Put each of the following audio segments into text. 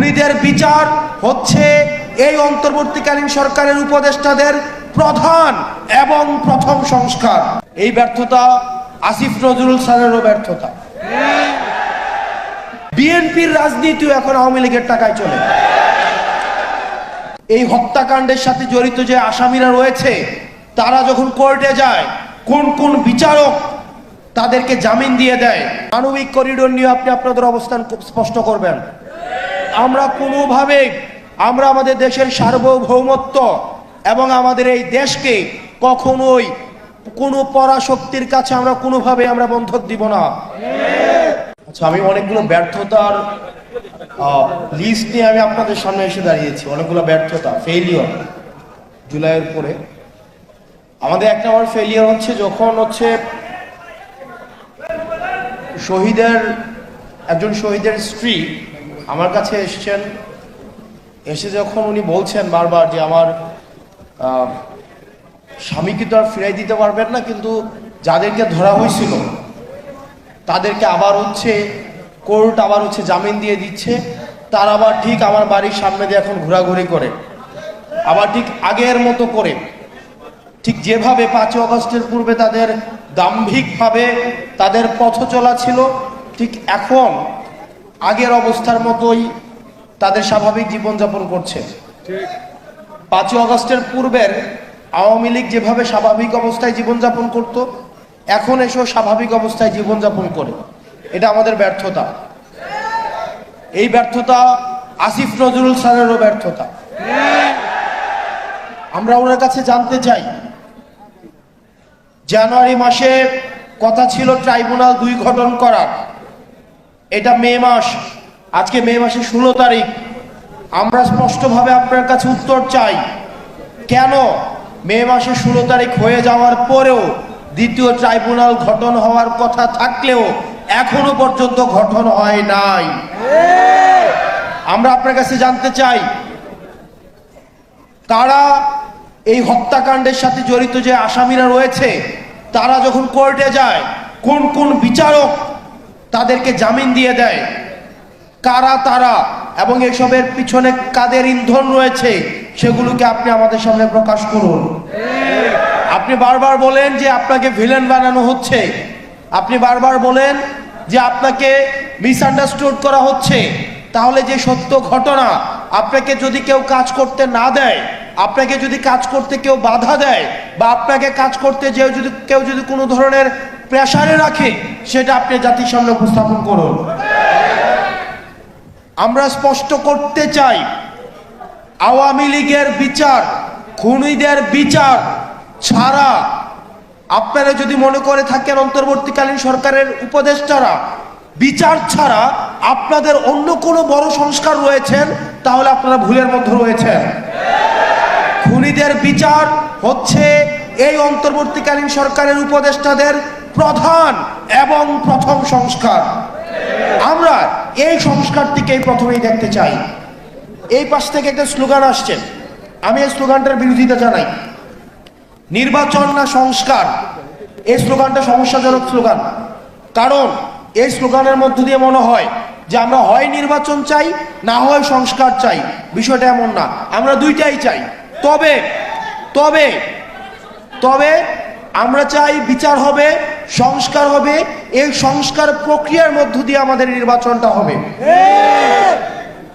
খুনিদের বিচার হচ্ছে এই অন্তর্বর্তীকালীন সরকারের উপদেষ্টাদের প্রধান এবং প্রথম সংস্কার। এই ব্যর্থতা আসিফ নজরুল স্যারেরও ব্যর্থতা। বিএনপির রাজনীতিও এখন আওয়ামী লীগের টাকায় চলে। এই হত্যাকাণ্ডের সাথে জড়িত যে আসামিরা রয়েছে, তারা যখন কোর্টে যায়, কোন কোন বিচারক তাদেরকে জামিন দিয়ে দেয়? মানবিক করিডোর নিয়ে আপনি আপনাদের অবস্থান স্পষ্ট করবেন। আমরা কোনোভাবে আমরা আমাদের দেশের সার্বভৌমত্ব এবং আমাদের এই দেশকে কখনোই কোনো পরাশক্তির কাছে আমরা কোনোভাবে আমরা বন্ধক দিব না। আচ্ছা আমি অনেকগুলো ব্যর্থতার লিস্ট নিয়ে আমি আপনাদের সামনে এসে দাঁড়িয়েছি। অনেকগুলো ব্যর্থতা ফেলিওর জুলাইয়ের পরে। আমাদের এক নম্বর ফেলিওর হচ্ছে যখন হচ্ছে শহীদের, একজন শহীদের স্ত্রী আমার কাছে এসেছেন, এসে যখন উনি বলছেন বারবার যে আমার স্বামীকে তো আর ফিরাই দিতে পারবেন না, কিন্তু যাদেরকে ধরা হয়েছিল, তাদেরকে আবার হচ্ছে কোর্ট আবার হচ্ছে জামিন দিয়ে দিচ্ছে, তার আবার ঠিক আমার বাড়ির সামনে দিয়ে এখন ঘোরাঘুরি করে। আবার ঠিক আগের মতো করে, ঠিক যেভাবে পাঁচই অগস্টের পূর্বে তাদের দাম্ভিকভাবে তাদের পথ চলা ছিল, ঠিক এখন আগের অবস্থার মতোই তাদের স্বাভাবিক জীবনযাপন করছে। পাঁচই অগস্টের পূর্বের আওয়ামী লীগ যেভাবে স্বাভাবিক অবস্থায় জীবনযাপন করত, এখন এসেও স্বাভাবিক অবস্থায় জীবনযাপন করে। এটা আমাদের ব্যর্থতা। এই ব্যর্থতা আসিফ নজরুল স্যারেরও ব্যর্থতা। আমরা ওনার কাছে জানতে চাই, জানুয়ারি মাসে কথা ছিল ট্রাইব্যুনাল দুই গঠন করার। এটা মে মাস। আজকে মে মাসের ষোলো তারিখ। আমরা স্পষ্টভাবে আপনার কাছে উত্তর চাই। কেন? মে মাসের ষোলো তারিখ হয়ে যাওয়ার পরেও দ্বিতীয় ট্রাইব্যুনাল গঠন হওয়ার কথা থাকলেও এখনও পর্যন্ত গঠন হয় নাই। আমরা আপনার কাছে জানতে চাই, তারা এই হত্যাকাণ্ডের সাথে জড়িত যে আসামিরা রয়েছে, তারা যখন কোর্টে যায়, কোন কোন বিচারক তাদেরকে জামিন দিয়ে দেয়। কারা তারা এবং এসবের পিছনে কাদের ইন্ধন রয়েছে, সেগুলোকে আপনি আমাদের সামনে প্রকাশ করুন। আপনি বারবার বলেন যে আপনাকে ভিলেন বানানো হচ্ছে। আপনি বারবার বলেন যে আপনাকে মিসআন্ডারস্টুড করা হচ্ছে। তাহলে যে সত্য ঘটনা, আপনাকে যদি কেউ কাজ করতে না দেয়, আপনাকে যদি কাজ করতে কেউ বাধা দেয়, বা আপনাকে কাজ করতে যে যদি, কেউ যদি কোনো ধরনের প্রেশারে রাখে, সেটা আপনি জাতির সামনে উপস্থাপন করুন। আমরা স্পষ্ট করতে চাই, আওয়ামী লীগের বিচার, খুনিদের বিচার ছাড়া, আপনারা যদি মনে করে থাকেন অন্তর্বর্তীকালীন সরকারের উপদেষ্টারা, বিচার ছাড়া আপনাদের অন্য কোনো বড় সংস্কার রয়েছেন, তাহলে আপনারা ভুলের মধ্যে রয়েছেন। খুনিদের বিচার হচ্ছে এই অন্তর্বর্তীকালীন সরকারের উপদেষ্টাদের প্রধান এবং প্রথম সংস্কার। আমরা এই সংস্কারটিকেই প্রথমেই দেখতে চাই। এই পাশ থেকে একটা স্লোগান আসছে। আমি এই স্লোগানটার বিরোধিতা জানাই। নির্বাচন না সংস্কার? এই স্লোগানটা সমস্যাজনক স্লোগান। কারণ এই স্লোগানের মধ্য দিয়ে মনে হয় যে আমরা হয় নির্বাচন চাই, না হয় সংস্কার চাই। বিষয়টা এমন না। আমরা দুইটাই চাই। তবে তবে তবে আমরা চাই বিচার হবে সংস্কার হবে, এই সংস্কার প্রক্রিয়ার মধ্য দিয়ে আমাদের নির্বাচনটা হবে।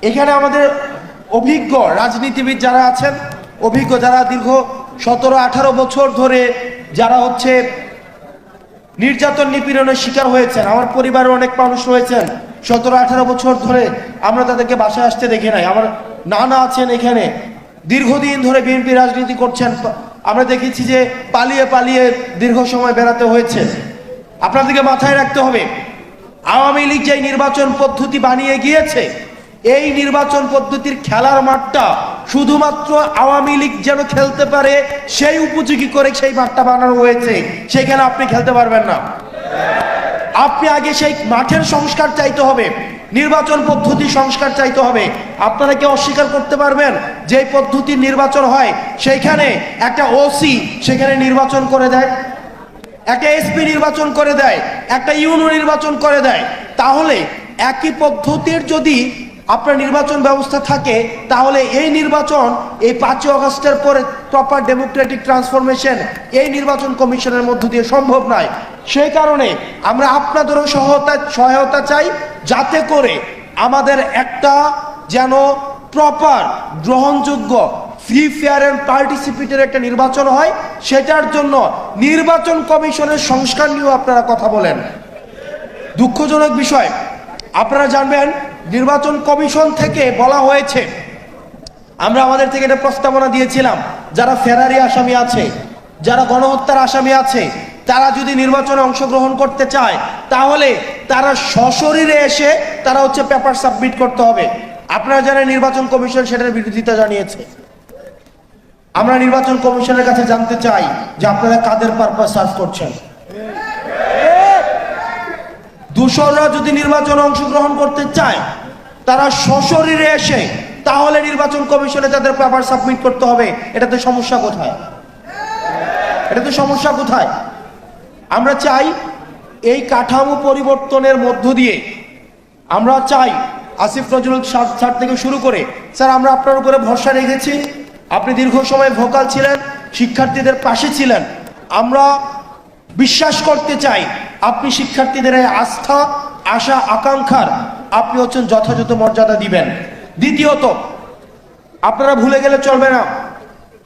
এখানে আমাদের অভিজ্ঞ রাজনীতিবিদ যারা আছেন, অভিজ্ঞ যারা দীর্ঘ সতেরো, আঠারো বছর ধরে যারা হচ্ছে নির্যাতন নিপীড়নের শিকার হয়েছেন, আমার পরিবারের অনেক মানুষ রয়েছেন, সতেরো, আঠারো বছর ধরে আমরা তাদেরকে বাসায় আসতে দেখে নাই। আমার নানা আছেন এখানে। দীর্ঘদিন ধরে বিএনপি রাজনীতি করছেন আমরা দেখেছি যে পালিয়ে পালিয়ে দীর্ঘ সময় বেড়াতে হয়েছে। আপনাদেরকে মাথায় রাখতে হবে, আওয়ামী লীগ যে নির্বাচন পদ্ধতি বানিয়ে গিয়েছে, এই নির্বাচন পদ্ধতির খেলার মাঠটা শুধুমাত্র আওয়ামী লীগ যেন খেলতে পারে, সেই উপযোগী করে সেই মাঠটা বানানো হয়েছে, সেখানে আপনি খেলতে পারবেন না। আপনি আগে সেই মাঠের সংস্কার চাইতে হবে নির্বাচন পদ্ধতি সংস্কার চাইতে হবে। আপনারা কি অস্বীকার করতে পারবেন? যে পদ্ধতির নির্বাচন হয়, সেইখানে একটা ওসি সেখানে নির্বাচন করে দেয়, একটা এসপি নির্বাচন করে দেয়, একটা ইউনো নির্বাচন করে দেয়। তাহলে একই পদ্ধতির যদি আপনার নির্বাচন ব্যবস্থা থাকে, তাহলে এই নির্বাচন এই পাঁচই অগস্টের পরে প্রপার ডেমোক্রেটিক ট্রান্সফরমেশন এই নির্বাচন কমিশনের মধ্য দিয়ে সম্ভব নয়। সেই কারণে আমরা আপনাদেরও সহায়তা সহায়তা চাই যাতে করে আমাদের একটা যেন প্রপার গ্রহণযোগ্য ফ্রি ফেয়ার অ্যান্ড পার্টিসিপেটের একটা নির্বাচন হয়, সেটার জন্য নির্বাচন কমিশনের সংস্কার নিয়েও আপনারা কথা বলেন। দুঃখজনক বিষয়, আপনারা জানবেন, নির্বাচন কমিশন থেকে বলা হয়েছে, আমরা আমাদের থেকে এটা প্রস্তাবনা দিয়েছিলাম, যারা ফেরারি আসামি আছে, যারা গণহত্যার আসামি আছে তারা যদি নির্বাচনে অংশগ্রহণ করতে চায়, তাহলে তারা সশরীরে এসে তারা হচ্ছে পেপার সাবমিট করতে হবে। আপনারা জানেন নির্বাচন কমিশন সেটার বিরোধিতা জানিয়েছে, আমরা নির্বাচন কমিশনের কাছে জানতে চাই যে আপনারা কাদের পারপাস সার্ভ করছেন। দূষণরা যদি নির্বাচনে অংশগ্রহণ করতে চায়, তারা সশরীরে এসে তাহলে নির্বাচন কমিশনে তাদের পেপার সাবমিট করতে হবে। এটাতে সমস্যা কোথায়? এটাতে সমস্যা কোথায়? আমরা চাই এই কাঠামো পরিবর্তনের মধ্য দিয়ে আমরা চাই আসিফ নজরুল স্যার থেকে শুরু করে। স্যার, আমরা আপনার উপরে ভরসা রেখেছি। আপনি দীর্ঘ সময় ভোকাল ছিলেন, শিক্ষার্থীদের পাশে ছিলেন। আমরা বিশ্বাস করতে চাই আপনি শিক্ষার্থীদের আস্থা, আশা, আকাঙ্ক্ষার আপনি হচ্ছেন যথাযথ মর্যাদা দিবেন। দ্বিতীয়ত, আপনারা ভুলে গেলে চলবে না।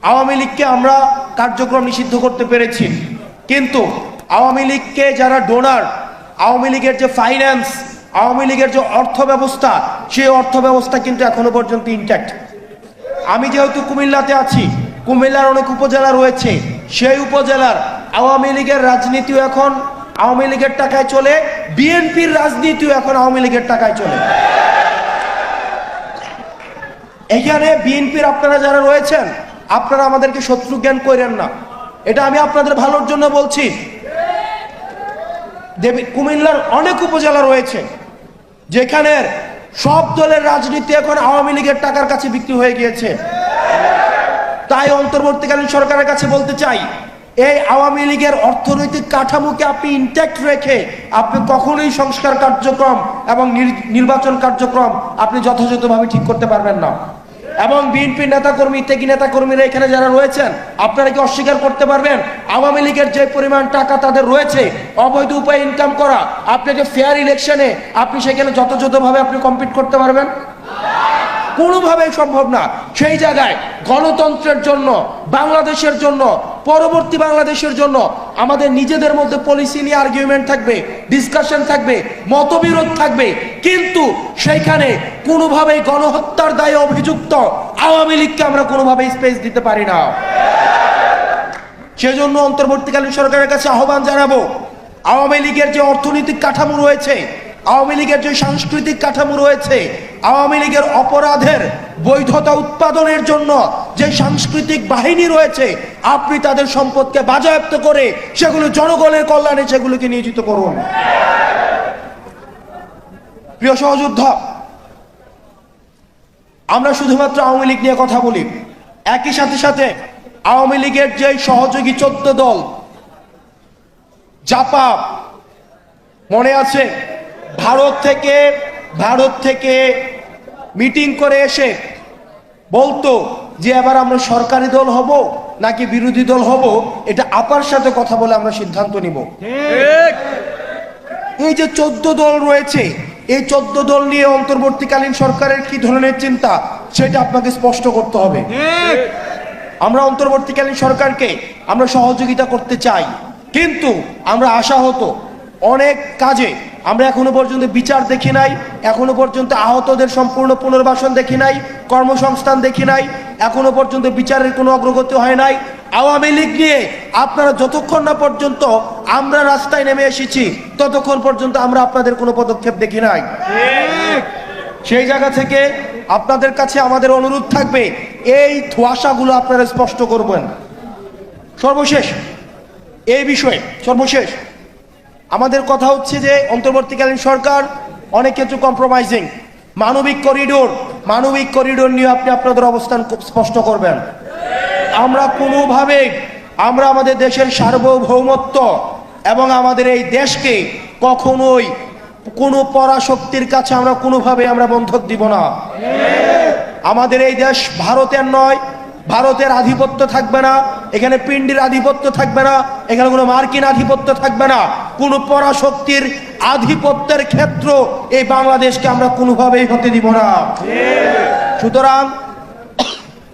আওয়ামী লীগকে আমরা কার্যক্রম নিষিদ্ধ করতে পেরেছি। কিন্তু আওয়ামী লীগকে যারা ডোনার আওয়ামী লীগের যে ফাইন্যান্স আওয়ামী লীগের যে অর্থ ব্যবস্থা সেই অর্থ ব্যবস্থা কিন্তু এখনও পর্যন্ত ইনট্যাক্ট আমি যেহেতু কুমিল্লাতে আছি, কুমিল্লার অনেক উপজেলা রয়েছে, সেই উপজেলার আওয়ামী লীগের রাজনীতিও এখন আওয়ামী লীগের টাকায় চলে, বিএনপির রাজনীতিও এখন আওয়ামী লীগের টাকায় চলে। এখানে বিএনপির আপনারা যারা রয়েছেন, আপনারা আমাদেরকে শত্রু জ্ঞান করেন না। এটা আমি আপনাদের ভালোর জন্য বলছি। দেবী কুমিল্লার অনেক উপজেলা রয়েছে যেখানের সব দলের রাজনীতি এখন আওয়ামী লীগের টাকার কাছে বিক্রি হয়ে গিয়েছে। তাই অন্তর্বর্তীকালীন সরকারের কাছে বলতে চাই, এই আওয়ামী লীগের অর্থনৈতিক কাঠামোকে আপনি ইনট্যাক্ট রেখে আপনি কখনোই সংস্কার কার্যক্রম এবং নির- নির্বাচন কার্যক্রম আপনি যথাযথভাবে ঠিক করতে পারবেন না। এবং বিএনপি নেতাকর্মী ত্যাগী নেতাকর্মীরা এখানে যারা রয়েছেন, আপনারা কি অস্বীকার করতে পারবেন? আওয়ামী লীগের যে পরিমাণ টাকা তাদের রয়েছে, অবৈধ উপায়ে ইনকাম করা, আপনি যে ফেয়ার ইলেকশনে আপনি সেখানে যথাযথভাবে আপনি কম্পিট করতে পারবেন? কোনোভাবেই সম্ভব না। সেই জায়গায় গণতন্ত্রের জন্য, বাংলাদেশের জন্য পরবর্তী বাংলাদেশের জন্য আমাদের নিজেদের মধ্যে পলিসি নিয়ে আর্গুমেন্ট থাকবে ডিসকাশন থাকবে, মতবিরোধ থাকবে। কিন্তু সেইখানে কোনোভাবেই গণহত্যার দায়ে অভিযুক্ত আওয়ামী লীগকে আমরা কোনোভাবেই স্পেস দিতে পারি না। সেজন্য অন্তর্বর্তীকালীন সরকারের কাছে আহ্বান জানাব, আওয়ামী লীগের যে অর্থনৈতিক কাঠামো রয়েছে আওয়ামী লীগের যে সাংস্কৃতিক কাঠামো রয়েছে, আওয়ামী লীগের অপরাধের বৈধতা উৎপাদনের জন্য যে সাংস্কৃতিক বাহিনী রয়েছে, আপনি তাদের সম্পদকে বাজেয়াপ্ত করে সেগুলো জনগণের কল্যাণে সেগুলোকে নিয়োজিত করুন। প্রিয় সহযোদ্ধা, আমরা শুধুমাত্র আওয়ামী লীগ নিয়ে কথা বলি। একই সাথে সাথে আওয়ামী লীগের যে সহযোগী চোদ্দ দল জাপা মনে আছে? ভারত থেকে ভারত থেকে মিটিং করে এসে বলতো যে এবার আমরা সরকারি দল হব নাকি বিরোধী দল হব এটা আপার সাথে কথা বলে আমরা সিদ্ধান্ত নিব। এই যে চোদ্দ দল রয়েছে এই চোদ্দ দল নিয়ে অন্তর্বর্তীকালীন সরকারের কি ধরনের চিন্তা সেটা আপনাকে স্পষ্ট করতে হবে। আমরা অন্তর্বর্তীকালীন সরকারকে আমরা সহযোগিতা করতে চাই কিন্তু আমরা আশা হতো অনেক কাজে আমরা এখনও পর্যন্ত বিচার দেখি নাই, এখনও পর্যন্ত আহতদের সম্পূর্ণ পুনর্বাসন দেখি নাই, কর্মসংস্থান দেখি নাই, এখনও পর্যন্ত বিচারের কোনো অগ্রগতি হয় নাই। আওয়ামী লীগ নিয়ে আপনারা যতক্ষণ না পর্যন্ত আমরা রাস্তায় নেমে এসেছি, ততক্ষণ পর্যন্ত আমরা আপনাদের কোনো পদক্ষেপ দেখি নাই। সেই জায়গা থেকে আপনাদের কাছে আমাদের অনুরোধ থাকবে, এই ধোয়াশাগুলো আপনারা স্পষ্ট করবেন। সর্বশেষ, এই বিষয়ে, সর্বশেষ আমাদের কথা হচ্ছে যে অন্তর্বর্তীকালীন সরকার অনেক কিছু কম্প্রোমাইজিং মানবিক করিডোর মানবিক করিডোর নিয়ে আপনি আপনাদের অবস্থান খুব স্পষ্ট করবেন। আমরা কোনোভাবে, আমরা আমাদের দেশের সার্বভৌমত্ব এবং আমাদের এই দেশকে কখনোই কোনো পরাশক্তির কাছে আমরা কোনোভাবে আমরা বন্ধক দিব না। আমাদের এই দেশ ভারতের নয়, ভারতের আধিপত্য থাকবে না। এখানে পিন্ডির আধিপত্য থাকবে না, এখানে কোনো মার্কিন আধিপত্য থাকবে না। কোনো পরাশক্তির আধিপত্যের ক্ষেত্র এই বাংলাদেশকে আমরা কোনোভাবেই হতে দিব না। সুতরাং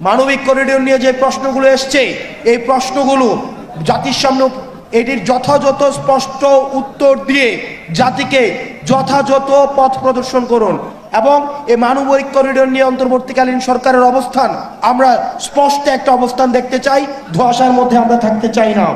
মানবিক করিডোর নিয়ে যে প্রশ্নগুলো এসছে, এই প্রশ্নগুলো জাতির সামনে এটির যথাযথ স্পষ্ট উত্তর দিয়ে জাতিকে যথাযথ পথ প্রদর্শন করুন। এবং এই মানবিক করিডোর নিয়ে অন্তর্বর্তীকালীন সরকারের অবস্থান, আমরা স্পষ্ট একটা অবস্থান দেখতে চাই, ধোয়াশার মধ্যে আমরা থাকতে চাই না।